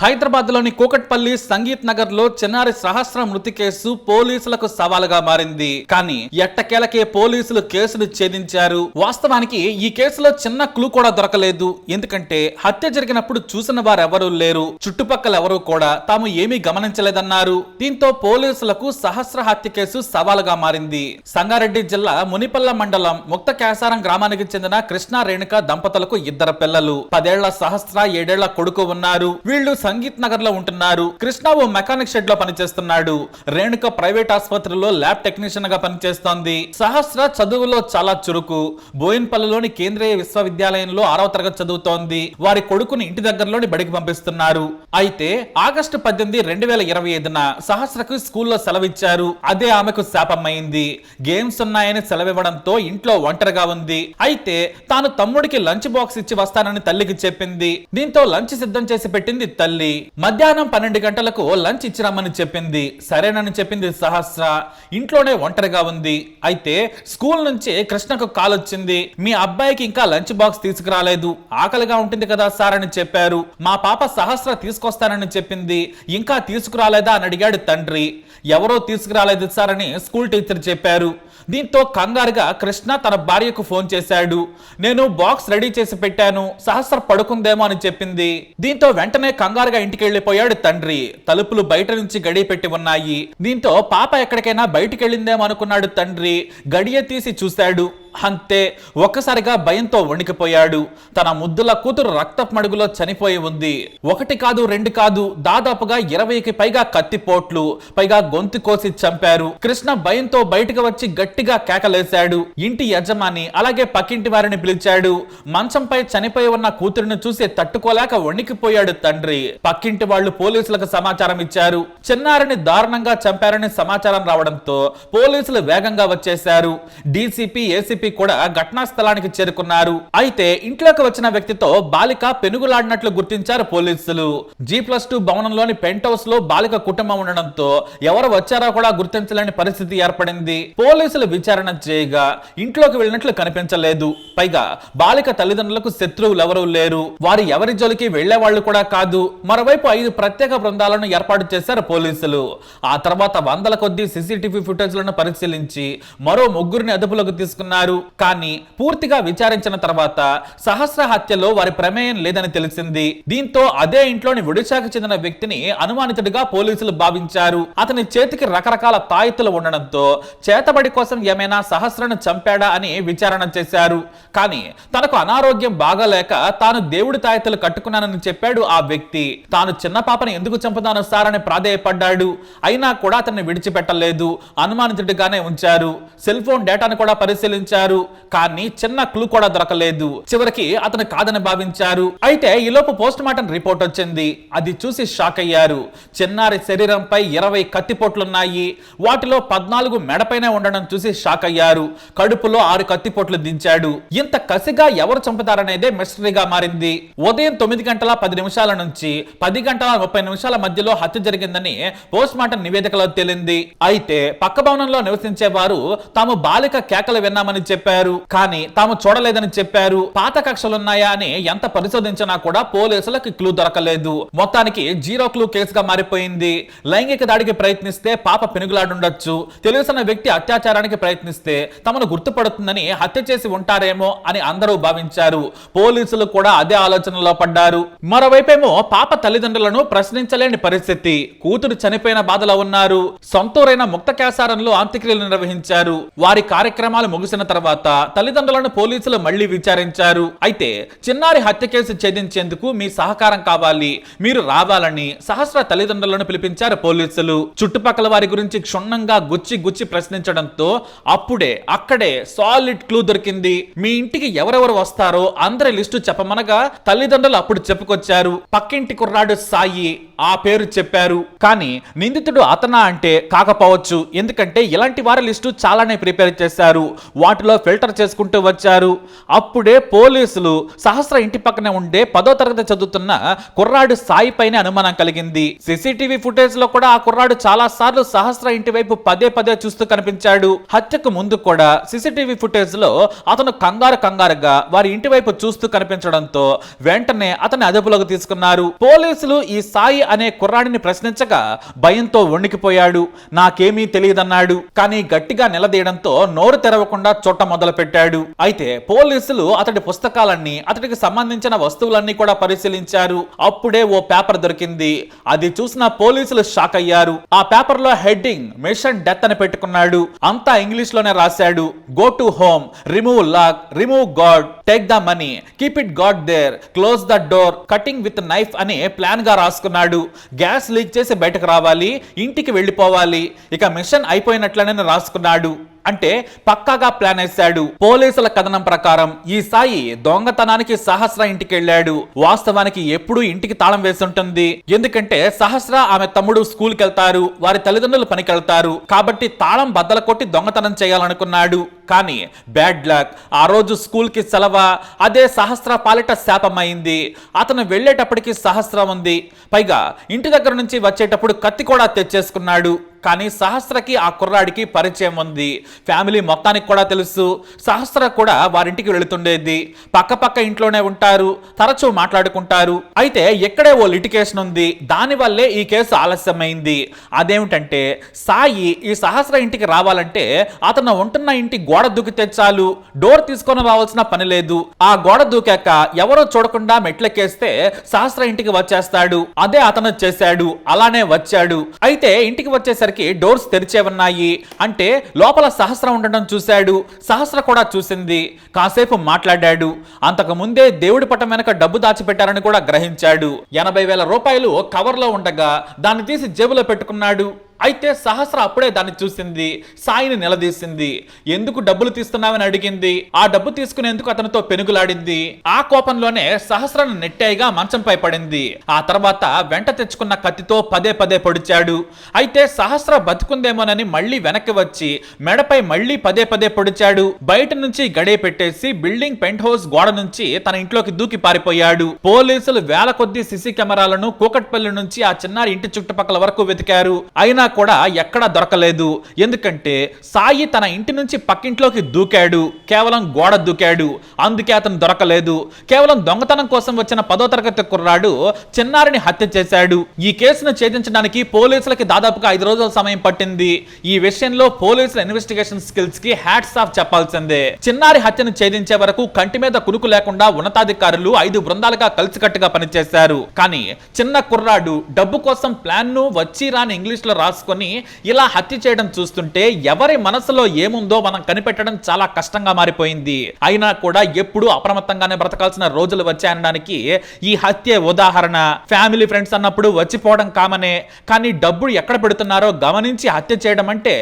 హైదరాబాద్లోని కూకట్పల్లి సంగీత్ నగర్లో చిన్నారి సహస్ర మృతి కేసు పోలీసులకు సవాలుగా మారింది. కానీ ఎట్టకేలకే పోలీసులు కేసును ఛేదించారు. వాస్తవానికి ఈ కేసులో చిన్న క్లూ కూడా దొరకలేదు. ఎందుకంటే హత్య జరిగినప్పుడు చూసిన వారెవరూ లేరు. చుట్టుపక్కల ఎవరూ కూడా తాము ఏమీ గమనించలేదన్నారు. దీంతో పోలీసులకు సహస్ర హత్య కేసు సవాలుగా మారింది. సంగారెడ్డి జిల్లా మునిపల్ల మండలం ముక్త కేసారం గ్రామానికి చెందిన కృష్ణ రేణుక దంపతులకు ఇద్దరు పిల్లలు. పదేళ్ళ సహస్ర ఏడేళ్ళ కొడుకు ఉన్నారు. వీళ్ళు సంగీత్ నగర్లో ఉంటున్నారు. కృష్ణ ఓ మెకానిక్ షెడ్లో పనిచేస్తున్నాడు. రేణుక ప్రైవేట్ ఆసుపత్రిలో ల్యాబ్ టెక్నీషియన్గా పనిచేస్తోంది. సహస్ర చదువులో చాలా చురుకు. బోయిన్పల్లిలోని కేంద్రీయ విశ్వవిద్యాలయంలో ఆరవ తరగతి చదువుతోంది. వారి కొడుకుని ఇంటి దగ్గరలోని బడికి పంపిస్తున్నారు. అయితే ఆగస్టు పద్దెనిమిది రెండు వేల ఇరవై ఐదున సహస్రకు స్కూల్లో సెలవిచ్చారు. అదే ఆమెకు శాపమైంది. గేమ్స్ ఉన్నాయని సెలవివ్వడంతో ఇంట్లో ఒంటరిగా ఉంది. అయితే తాను తమ్ముడికి లంచ్ బాక్స్ ఇచ్చి వస్తానని తల్లికి చెప్పింది. దీంతో లంచ్ సిద్ధం చేసి పెట్టింది తల్లి. మధ్యాహ్నం పన్నెండు గంటలకు లంచ్ ఇచ్చిరామని చెప్పింది. సరేనని చెప్పింది సహస్ర. ఇంట్లోనే ఒంటరిగా ఉంది. అయితే స్కూల్ నుంచి కృష్ణకు కాల్ వచ్చింది. మీ అబ్బాయికి ఇంకా లంచ్ బాక్స్ తీసుకురాలేదు. ఆకలిగా ఉంటుంది కదా సార్ అని చెప్పారు. మా పాప సహస్ర తీసుకొస్తానని చెప్పింది. ఇంకా తీసుకురాలేదా అని అడిగాడు తండ్రి. ఎవరో తీసుకురాలేదు సార్ అని స్కూల్ టీచర్ చెప్పారు. దీంతో కంగారుగా కృష్ణ తన భార్యకు ఫోన్ చేశాడు. నేను బాక్స్ రెడీ చేసి పెట్టాను. సహస్ర పడుకుందేమో అని చెప్పింది. దీంతో వెంటనే కంగారుగా ఇంటికి వెళ్ళిపోయాడు తండ్రి. తలుపులు బయట నుంచి గడియ పెట్టి ఉన్నాయి. దీంతో పాప ఎక్కడికైనా బయటికి వెళ్ళిందేమో అనుకున్నాడు తండ్రి. గడియ తీసి చూశాడు. అంతే ఒక్కసారిగా భయంతో వణికిపోయాడు. తన ముద్దుల కూతురు రక్తపు మడుగులో చనిపోయి ఉంది. ఒకటి కాదు రెండు కాదు దాదాపుగా ఇరవైకి పైగా కత్తిపోట్లు పైగా గొంతు కోసి చంపారు. కృష్ణ భయంతో బయటకు వచ్చి గట్టిగా కేకలేశాడు. ఇంటి యజమాని అలాగే పక్కింటి వారిని పిలిచాడు. మంచంపై చనిపోయి ఉన్న కూతురిని చూసి తట్టుకోలేక వణికిపోయాడు తండ్రి. పక్కింటి వాళ్ళు పోలీసులకు సమాచారం ఇచ్చారు. చిన్నారిని దారుణంగా చంపారని సమాచారం రావడంతో పోలీసులు వేగంగా వచ్చేశారు. డీసీపీ ఏసీపీ కూడా ఘటనా స్థలానికి చేరుకున్నారు. అయితే ఇంట్లోకి వచ్చిన వ్యక్తితో బాలిక పెనుగులాడినట్లు గుర్తించారు పోలీసులు. జీ ప్లస్ టూ భవనంలోని పెంట్ హౌస్లో బాలిక కుటుంబం ఉండడంతో ఎవరు వచ్చారో కూడా గుర్తించలేని పరిస్థితి ఏర్పడింది. పోలీసులు విచారణ చేయగా ఇంట్లోకి వెళ్ళినట్లు కనిపించలేదు. పైగా బాలిక తల్లిదండ్రులకు శత్రువులు ఎవరూ లేరు. వారు ఎవరి జోలికి వెళ్ళే వాళ్ళు కూడా కాదు. మరోవైపు ఐదు ప్రత్యేక బృందాలను ఏర్పాటు చేశారు పోలీసులు. ఆ తర్వాత వందల కొద్ది సీసీటీవీ ఫుటేజ్లను పరిశీలించి మరో ముగ్గురిని అదుపులోకి తీసుకున్నారు. కానీ పూర్తిగా విచారించిన తర్వాత సహస్ర హత్యలో వారి ప్రమేయం లేదని తెలిసింది. దీంతో అదే ఇంట్లోని ఒడిశాకు చెందిన వ్యక్తిని అనుమానితుడిగా పోలీసులు భావించారు. అతని చేతికి రకరకాల తాయెత్తులు ఉండడంతో చేతబడి కోసం ఏమైనా సహస్రను చంపాడా అని విచారణ చేశారు. కానీ తనకు అనారోగ్యం బాగాలేక తాను దేవుడి తాయెత్తులు కట్టుకున్నానని చెప్పాడు ఆ వ్యక్తి. తాను చిన్న పాపని ఎందుకు చంపుతాను సార్ అని ప్రాధేయపడ్డాడు. అయినా కూడా అతన్ని విడిచిపెట్టలేదు. అనుమానితుడిగానే ఉంచారు. సెల్ ఫోన్ డేటాను కూడా పరిశీలించారు. కానీ చిన్న క్లూ కూడా దొరకలేదు. చివరికి అతను కాదని భావించారు. అయితే ఈలోపు పోస్ట్ మార్టం రిపోర్ట్ వచ్చింది. అది చూసి షాక్ అయ్యారు. చిన్నారి శరీరంపై ఇరవై కత్తిపోట్లున్నాయి. వాటిలో పద్నాలుగు మెడపైనే ఉండడం చూసి షాక్ అయ్యారు. కడుపులో ఆరు కత్తిపోట్లు దించాడు. ఇంత కసిగా ఎవరు చంపుతారనేదే మిస్టరీగా మారింది. ఉదయం తొమ్మిది గంటల పది నిమిషాల నుంచి పది గంటల ముప్పై నిమిషాల మధ్యలో హత్య జరిగిందని పోస్ట్ మార్టం నివేదికలో తేలింది. అయితే పక్క భవనంలో నివసించే వారు తాము బాలిక కేకలు విన్నామని చెప్పారు. కానీ తాము చూడలేదని చెప్పారు. పాత కక్షలున్నాయా అని ఎంత పరిశోధించినా కూడా పోలీసులకు క్లూ దొరకలేదు. మొత్తానికి జీరో క్లూ కేసుగా మారిపోయింది. లైంగిక దాడికి ప్రయత్నిస్తే పాప పెనుగులాడుండొచ్చు. తెలిసిన వ్యక్తి అత్యాచారానికి ప్రయత్నిస్తే తమను గుర్తుపడుతుందని హత్య చేసి ఉంటారేమో అని అందరూ భావించారు. పోలీసులు కూడా అదే ఆలోచనలో పడ్డారు. మరోవైపేమో పాప తల్లిదండ్రులను ప్రశ్నించలేని పరిస్థితి. కూతురు చనిపోయిన బాధలో ఉన్నారు. సొంతూరైన ముక్త కేసారంలో అంత్యక్రియలు నిర్వహించారు. వారి కార్యక్రమాలు ముగిసిన తర్వాత తల్లిదండ్రులను పోలీసులు మళ్ళీ విచారించారు. అయితే చిన్నారి హత్య కేసు ఛేదించేందుకు మీ సహకారం కావాలి మీరు రావాలని సహస్ర తల్లిదండ్రులను పిలిపించారు పోలీసులు. చుట్టుపక్కల వారి గురించి క్షుణ్ణంగా గుచ్చి గుచ్చి ప్రశ్నించడంతో అప్పుడే అక్కడే సాలిడ్ క్లూ దొరికింది. మీ ఇంటికి ఎవరెవరు వస్తారో అందరి లిస్టు చెప్పమనగా తల్లిదండ్రులు అప్పుడు చెప్పుకొచ్చారు. పక్కింటి కుర్రాడు సాయి. ఆ పేరు చెప్పారు. కానీ నిందితుడు అతనా అంటే కాకపోవచ్చు. ఎందుకంటే ఇలాంటి వారి లిస్టు చాలానే ప్రిపేర్ చేశారు. వాటిలో ఫిల్టర్ చేసుకుంటూ వచ్చారు. అప్పుడే పోలీసులు సహస్ర ఇంటి పక్కనే ఉండే పదో తరగతి చదువుతున్న కుర్రాడు సాయి పైన అనుమానం కలిగింది. సీసీటీవీ ఫుటేజ్లో కూడా ఆ కుర్రాడు చాలా సార్లు సహస్ర ఇంటి వైపు పదే పదే చూస్తూ కనిపించాడు. హత్యకు ముందు కూడా సీసీటీవీ ఫుటేజ్లో అతను కంగారు కంగారుగా వారి ఇంటి వైపు చూస్తూ కనిపించడంతో వెంటనే అతన్ని అదుపులోకి తీసుకున్నారు. పోలీసులు ఈ సాయి అనే కుర్రాడిని ప్రశ్నించగా భయంతో వణికిపోయాడు. నాకేమీ తెలియదన్నాడు. కానీ గట్టిగా నిలదీయడంతో నోరు తెరవకుండా చుట్ట మొదలు పెట్టాడు అయితే పోలీసులు అతడి పుస్తకాలన్నీ అతడికి సంబంధించిన వస్తువులన్నీ కూడా పరిశీలించారు. అప్పుడే ఓ పేపర్ దొరికింది. అది చూసిన పోలీసులు షాక్ అయ్యారు. ఆ పేపర్లో హెడ్డింగ్ మిషన్ డెత్ అని పెట్టుకున్నాడు. అంతా ఇంగ్లీష్లోనే రాశాడు. Go to home remove lock remove god take the money keep it god there close the door cutting with knife అని ప్లాన్గా రాసుకున్నాడు. గ్యాస్ లీక్ చేసి బయటకు రావాలి ఇంటికి వెళ్ళిపోవాలి. ఇక మిషన్ అయిపోయినట్లనే రాసుకున్నాడు. అంటే పక్కాగా ప్లాన్ వేశాడు. పోలీసుల కథనం ప్రకారం ఈ సాయి దొంగతనానికి సహస్ర ఇంటికి వెళ్ళాడు. వాస్తవానికి ఎప్పుడు ఇంటికి తాళం వేసి ఉంటుంది. ఎందుకంటే సహస్ర ఆమె తమ్ముడు స్కూల్కి వెళ్తారు వారి తల్లిదండ్రులు పనికి వెళ్తారు కాబట్టి తాళం బద్దల కొట్టి దొంగతనం చేయాలనుకున్నాడు. కానీ బ్యాడ్ లక్. ఆ రోజు స్కూల్కి సెలవ? అదే సహస్ర పాలిట శాపమైంది. అతను వెళ్ళేటప్పటికి సహస్రం ఉంది. పైగా ఇంటి దగ్గర నుంచి వచ్చేటప్పుడు కత్తి కూడా తెచ్చేసుకున్నాడు. కానీ సహస్రకి ఆ కుర్రాడికి పరిచయం ఉంది. ఫ్యామిలీ మొత్తానికి కూడా తెలుసు. సహస్ర కూడా వారింటికి వెళుతుండేది. పక్క పక్క ఇంట్లోనే ఉంటారు. తరచూ మాట్లాడుకుంటారు. అయితే ఎక్కడే ఓ లిటికేషన్ ఉంది. దానివల్లే ఈ కేసు ఆలస్యమైంది. అదేమిటంటే సాయి ఈ సహస్ర ఇంటికి రావాలంటే అతను ఉంటున్న ఇంటి గోడ గోడ దూకితే చాలు డోర్ తీసుకొని రావాల్సిన పని లేదు. ఆ గోడ దూకాక ఎవరో చూడకుండా మెట్లెక్కేస్తే సహస్ర ఇంటికి వచ్చేస్తాడు. అదే అతను చేశాడు అలానే వచ్చాడు. అయితే ఇంటికి వచ్చేసరికి డోర్స్ తెరిచే ఉన్నాయి అంటే లోపల సహస్ర ఉండడం చూశాడు. సహస్ర కూడా చూసింది. కాసేపు మాట్లాడాడు. అంతకు ముందే దేవుడి పటం వెనక డబ్బు దాచిపెట్టారని కూడా గ్రహించాడు. ఎనభై వేల రూపాయలు కవర్లో ఉండగా దాన్ని తీసి జేబులో పెట్టుకున్నాడు. అయితే సహస్ర అప్పుడే దాన్ని చూసింది సాయిని నిలదీసింది. ఎందుకు డబ్బులు తీస్తున్నావని అడిగింది. ఆ డబ్బు తీసుకునేందుకు అతనితో పెనుగులాడింది. ఆ కోపంలోనే సహస్రను నెట్టాయిగా మంచంపై పడింది. ఆ తర్వాత వెంట తెచ్చుకున్న కత్తితో పదే పదే పొడిచాడు. అయితే సహస్ర బతుకుందేమోనని మళ్ళీ వెనక్కి వచ్చి మెడపై మళ్ళీ పదే పదే పొడిచాడు. బయట నుంచి గడే పెట్టేసి బిల్డింగ్ పెంట్ హౌస్ గోడ నుంచి తన ఇంట్లోకి దూకి పారిపోయాడు. పోలీసులు వేల కొద్ది సిసి కెమెరాలను కూకట్పల్లి నుంచి ఆ చిన్నారి ఇంటి చుట్టుపక్కల వరకు వెతికారు. అయినా కూడా ఎక్కడా దొరకలేదు. ఎందుకంటే సాయి తన ఇంటి నుంచి పక్కింట్లోకి దూకాడు. కేవలం గోడ దూకాడు. అందుకే అతను దొరకలేదు. కేవలం దొంగతనం కోసం వచ్చిన పదో తరగతి కుర్రాడు చిన్నారిని హత్య చేశాడు. ఈ కేసును ఛేదించడానికి పోలీసులకి దాదాపుగా ఐదు రోజుల సమయం పట్టింది. ఈ విషయంలో పోలీసుల ఇన్వెస్టిగేషన్ స్కిల్స్కి హ్యాట్స్ ఆఫ్ చెప్పాల్సిందే. చిన్నారి హత్యను ఛేదించే వరకు కంటి మీద కునుకు లేకుండా ఉన్నతాధికారులు ఐదు బృందాలుగా కలిసికట్టుగా పనిచేశారు. కానీ చిన్న కుర్రాడు డబ్బు కోసం ప్లాన్ను వచ్చి రాని ఇంగ్లీష్లో రాసుకొని ఇలా హత్య చేయడం చూస్తుంటే ఎవరి మనసులో ఏముందో మనం కనిపెట్టడం చాలా కష్టంగా మారిపోయింది. అయినా కూడా ఎప్పుడూ అప్రమత్తంగానే బ్రతకాల్సిన రోజులు వచ్చాయనడానికి ఈ హత్య ఉదాహరణ. ఫ్యామిలీ ఫ్రెండ్స్ అన్నప్పుడు వచ్చిపోవడం కామనే. కానీ డబ్బు ఎక్కడ పెడుతున్నారో గమనించి హత్య చేయడం అంటే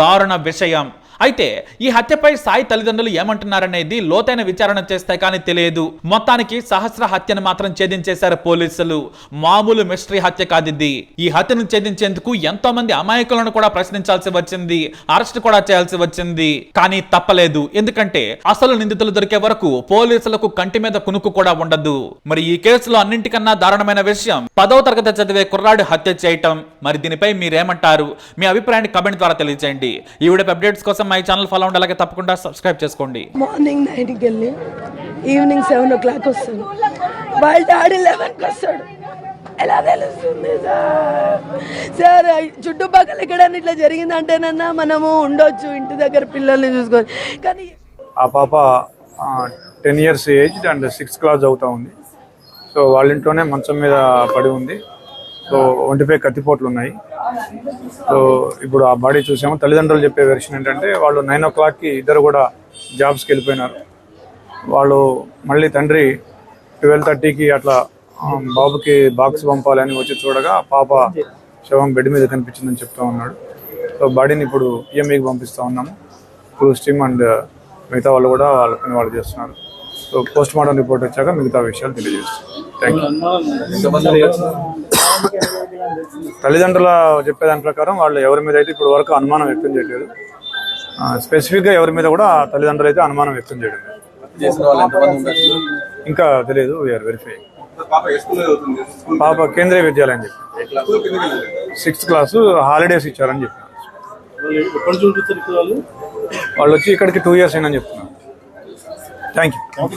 దారుణ విషయం. అయితే ఈ హత్యపై సాయి తల్లిదండ్రులు ఏమంటున్నారనేది లోతైన విచారణ చేస్తే కానీ తెలియదు. మొత్తానికి సహస్ర హత్యను మాత్రం ఛేదించేశారు పోలీసులు. మామూలు మిస్టరీ హత్య కాదిద్ది ఈ హత్యను ఛేదించేందుకు ఎంతో మంది అమాయకులను కూడా ప్రశ్నించాల్సి వచ్చింది. అరెస్ట్ కూడా చేయాల్సి వచ్చింది. కానీ తప్పలేదు. ఎందుకంటే అసలు నిందితులు దొరికే వరకు పోలీసులకు కంటి మీద కునుకు కూడా ఉండదు. మరి ఈ కేసులో అన్నింటికన్నా దారుణమైన విషయం పదవ తరగతి చదివే కుర్రాడు హత్య చేయటం. మరి దీనిపై మీరేమంటారు? మీ అభిప్రాయాన్ని కమెంట్ ద్వారా తెలియజేయండి. ఈ వీడియో అప్డేట్స్ కోసం మా ఛానల్ ఫాలో అలాగే తప్పకుండా సబ్స్క్రైబ్ చేసుకోండి. మార్నింగ్ నైన్కి వెళ్ళి ఈవినింగ్ సెవెన్ ఓ క్లాక్ వస్తాను వాళ్ళ డాడీ లెవెన్కి వస్తాడు. ఎలా తెలుస్తుంది సార్? సార్ చుట్టుపక్కల ఎక్కడైనా ఇట్లా జరిగిందంటేనన్నా మనము ఉండొచ్చు ఇంటి దగ్గర పిల్లల్ని చూసుకొని. కానీ ఆ పాప ten years age and sixth class అవుతా ఉంది. సో వాళ్ళ ఇంట్లోనే మంచం మీద పడి ఉంది. సో ఒంటిపై కత్తిపోట్లు ఉన్నాయి. సో ఇప్పుడు ఆ బాడీ చూసాము? తల్లిదండ్రులు చెప్పే వెర్షన్ ఏంటంటే వాళ్ళు నైన్ ఓ క్లాక్కి ఇద్దరు కూడా జాబ్స్కి వెళ్ళిపోయినారు. వాళ్ళు మళ్ళీ తండ్రి ట్వెల్వ్ థర్టీకి అట్లా బాబుకి బాక్స్ పంపాలని వచ్చి చూడగా పాప శవం బెడ్ మీద కనిపించిందని చెప్తా ఉన్నాడు. సో బాడీని ఇప్పుడు పిఎంఈకి పంపిస్తా ఉన్నాము. క్రూస్ టీమ్ అండ్ మిగతా వాళ్ళు కూడా వాళ్ళ పని వాళ్ళు చేస్తున్నారు. సో పోస్ట్ మార్టం రిపోర్ట్ వచ్చాక మిగతా విషయాలు తెలియజేస్తాం. థ్యాంక్ యూ తల్లిదండ్రుల చెప్పేదాని ప్రకారం వాళ్ళు ఎవరి మీద అయితే ఇప్పుడు వరకు అనుమానం వ్యక్తం చేయలేదు స్పెసిఫిక్గా ఎవరి మీద కూడా తల్లిదండ్రులు అయితే అనుమానం వ్యక్తం చేయడం. ఇంకా తెలియదు వీఆర్ వెరిఫై పాప కేంద్రీయ విద్యాలయం చెప్పి సిక్స్త్ క్లాసు? హాలిడేస్ ఇచ్చారని ఉంటుంది వాళ్ళు? వాళ్ళు వచ్చి ఇక్కడికి టూ ఇయర్స్ అయినని చెప్తున్నారు. Thank you